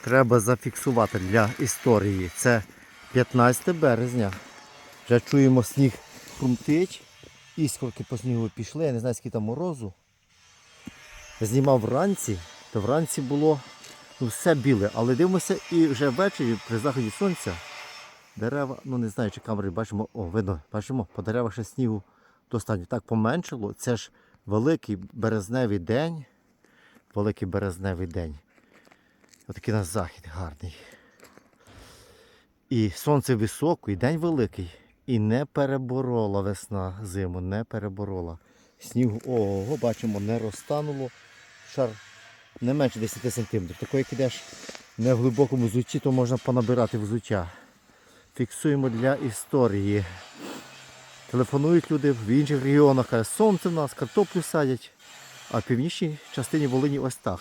треба зафіксувати для історії. Це 15 березня. Вже чуємо сніг хрумтить. Іскорки по снігу пішли, я не знаю, скільки там морозу. Знімав вранці, то вранці було ну, все біле, але дивимося і вже ввечері при заході сонця дерева, ну не знаю, чи камери бачимо, о, видно, бачимо, по деревах ще снігу достатньо. Так поменшило. Це ж великий березневий день. Великий березневий день. Отакий на захід гарний. І сонце високо, і день великий. І не переборола весна зиму, не переборола. Снігу, ого, бачимо, не розтануло. Шар не менше 10 см. Такий, як ідеш не в глибокому взутті, то можна понабирати взуття. Фіксуємо для історії. Телефонують люди в інших регіонах, сонце в нас, картоплю садять. А в північній частині Волині ось так.